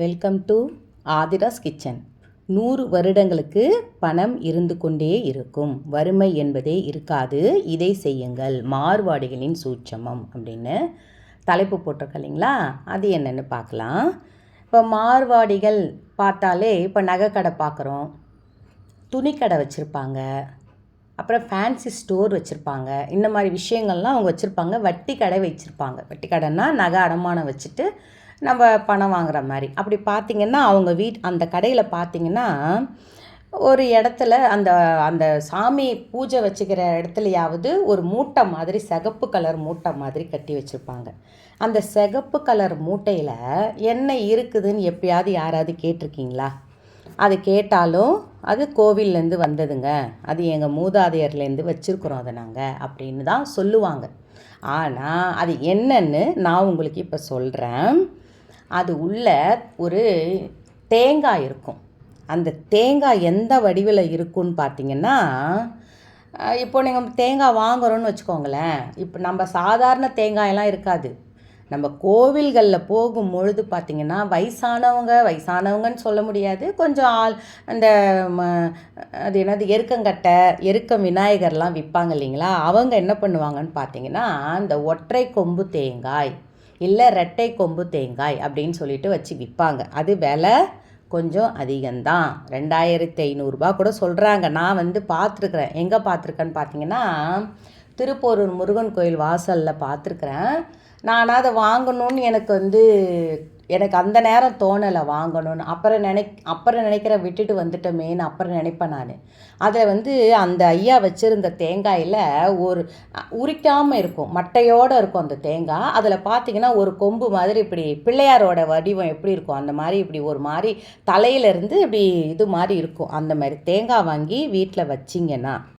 Welcome to Aadhira's kitchen நூறு வருடங்களுக்கு பணம் இருந்து கொண்டே இருக்கும். வறுமை என்பதே இருக்காது. இதை செய்யுங்கள். மார்வாடிகளின் சூட்சமம் அப்படின்னு தலைப்பு போட்டிருக்க இல்லைங்களா? அது என்னென்னு பார்க்கலாம். இப்போ மார்வாடிகள் பார்த்தாலே இப்போ நகைக்கடை பார்க்குறோம். துணிக்கடை வச்சுருப்பாங்க. அப்புறம் ஃபேன்சி ஸ்டோர் வச்சுருப்பாங்க. இந்த மாதிரி விஷயங்கள்லாம் அவங்க வச்சுருப்பாங்க. வட்டி கடை வச்சுருப்பாங்க. வட்டி கடைன்னா நகை அடமானம் வச்சுட்டு நம்ம பணம் வாங்குற மாதிரி. அப்படி பார்த்திங்கன்னா அவங்க வீட் அந்த கடையில் பார்த்திங்கன்னா ஒரு இடத்துல அந்த அந்த சாமி பூஜை வச்சுக்கிற இடத்துலையாவது ஒரு மூட்டை மாதிரி சிகப்பு கலர் மூட்டை மாதிரி கட்டி வச்சுருப்பாங்க. அந்த சிகப்பு கலர் மூட்டையில் என்ன இருக்குதுன்னு எப்பயாவது யாராவது கேட்டிருக்கீங்களா? அது கேட்டாலும் அது கோவில்லேருந்து வந்ததுங்க. அது எங்கள் மூதாதையர்லேருந்து வச்சுருக்குறோம் அதை நாங்கள் அப்படின்னு தான் சொல்லுவாங்க. ஆனால் அது என்னன்னு நான் உங்களுக்கு இப்போ சொல்கிறேன் அது உள்ள ஒரு தேங்காய் இருக்கும். அந்த தேங்காய் எந்த வடிவில் இருக்குன்னு பார்த்தீங்கன்னா இப்போ நீங்கள் தேங்காய் வாங்குகிறோன்னு வச்சுக்கோங்களேன். இப்போ நம்ம சாதாரண தேங்காயெல்லாம் இருக்காது. நம்ம கோவில்களில் போகும் பொழுது பார்த்திங்கன்னா வயசானவங்க வயசானவங்கன்னு சொல்ல முடியாது. கொஞ்சம் ஆள் அந்த அது என்னது எருக்கங்கட்டை எருக்கம் விநாயகர்லாம் விற்பாங்க இல்லைங்களா? அவங்க என்ன பண்ணுவாங்கன்னு பார்த்தீங்கன்னா அந்த ஒற்றை கொம்பு தேங்காய் இல்லை ரெட்டை கொம்பு தேங்காய் அப்படின்னு சொல்லிட்டு வச்சு விற்பாங்க அது விலை கொஞ்சம் அதிகம்தான். ரெண்டாயிரத்தி ஐநூறுரூபா கூட சொல்கிறாங்க நான் வந்து பார்த்துருக்குறேன். எங்கே பார்த்துருக்கேன்னு பார்த்தீங்கன்னா திருப்போரூர் முருகன் கோயில் வாசலில் பார்த்துருக்குறேன். நான் அதை வாங்கணும்னு எனக்கு வந்து எனக்கு அந்த நேரம் தோணலை வாங்கணும்னு. அப்புறம் நினை அப்புறம் நினைக்கிற விட்டுட்டு வந்துட்டோமேன்னு அப்புறம் நினைப்பேன் நான். அதை வந்து அந்த ஐயா வச்சுருந்த தேங்காயில் ஒரு உரிக்காமல் இருக்கும் மட்டையோடு இருக்கும் அந்த தேங்காய். அதில் பார்த்தீங்கன்னா ஒரு கொம்பு மாதிரி இப்படி பிள்ளையாரோட வடிவம் எப்படி இருக்கும் அந்த மாதிரி இப்படி ஒரு மாதிரி தலையிலேருந்து இப்படி இது மாதிரி இருக்கும். அந்த மாதிரி தேங்காய் வாங்கி வீட்டில் வச்சிங்கன்னா.